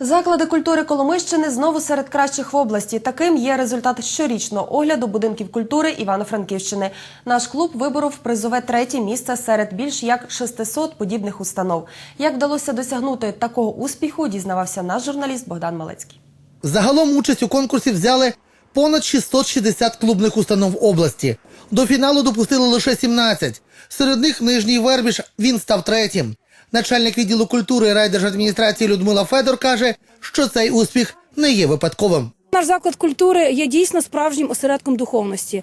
Заклади культури Коломищини знову серед кращих в області. Таким є результат щорічного огляду будинків культури Івано-Франківщини. Наш клуб виборов призове третє місце серед більш як 600 подібних установ. Як вдалося досягнути такого успіху, дізнавався наш журналіст Богдан Малецький. Загалом участь у конкурсі взяли понад 660 клубних установ області. До фіналу допустили лише 17. Серед них Нижній Вербіж, він став третім. Начальник відділу культури райдержадміністрації Людмила Федор каже, що цей успіх не є випадковим. Наш заклад культури є дійсно справжнім осередком духовності.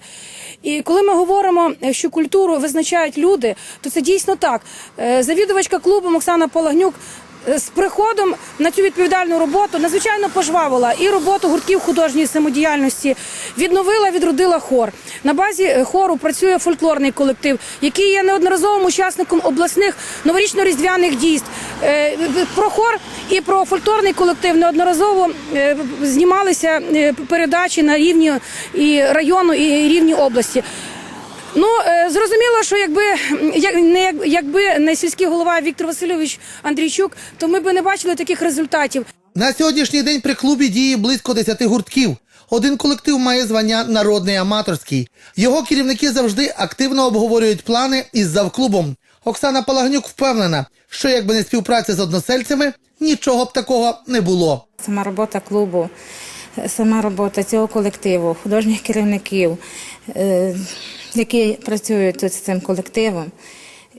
І коли ми говоримо, що культуру визначають люди, то це дійсно так. Е, Завідувачка клубу Оксана Полагнюк з приходом на цю відповідальну роботу надзвичайно пожвавила і роботу гуртків художньої самодіяльності, відновила, відродила хор. На базі е, хору працює фольклорний колектив, який є неодноразовим учасником обласних новорічно-різдвяних дійств. Е, Про хор і про фольклорний колектив неодноразово е, знімалися е, передачі на рівні і району, і рівні області. Ну е, зрозуміло, що якби як не якби не сільський голова Віктор Васильович Андрійчук, то ми би не бачили таких результатів. На сьогоднішній день при клубі діє близько 10 гуртків. Один колектив має звання народний аматорський. Його керівники завжди активно обговорюють плани із завклубом. Оксана Палагнюк впевнена, що якби не співпраця з односельцями, нічого б такого не було. Сама робота клубу, сама робота цього колективу, художніх керівників, е, які працюють тут з цим колективом.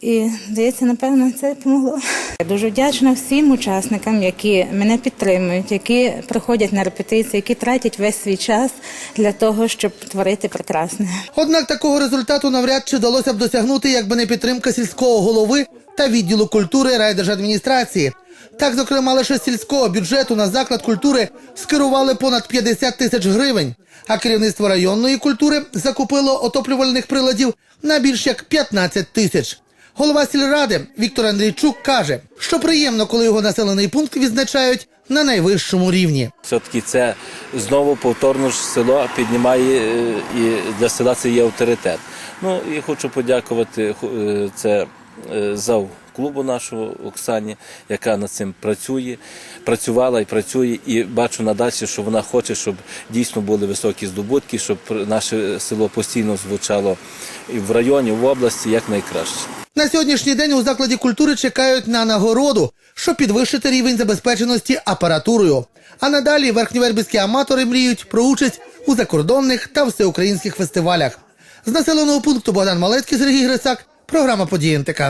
І здається, напевно, це допомогло. Я дуже вдячна всім учасникам, які мене підтримують, які приходять на репетиції, які тратять весь свій час для того, щоб творити прекрасне. Однак такого результату навряд чи вдалося б досягнути, якби не підтримка сільського голови та відділу культури райдержадміністрації. Так, зокрема, лише сільського бюджету на заклад культури скерували понад 50 тисяч гривень, а керівництво районної культури закупило отоплювальних приладів на більш як 15 тисяч. Голова сільради Віктор Андрійчук каже, що приємно, коли його населений пункт відзначають на найвищому рівні. Все-таки це знову повторно ж село піднімає е, і для села це є авторитет. Ну і хочу подякувати е, це е, зав клубу нашого Оксані, яка над цим працює, працювала і працює, і бачу надалі, що вона хоче, щоб дійсно були високі здобутки, щоб наше село постійно звучало і в районі, в області як найкраще. На сьогоднішній день у закладі культури чекають на нагороду, щоб підвищити рівень забезпеченості апаратурою. А надалі верхньовербівські аматори мріють про участь у закордонних та всеукраїнських фестивалях. З населеного пункту Богдан Малецький, Сергій Грицак, програма «Події НТК».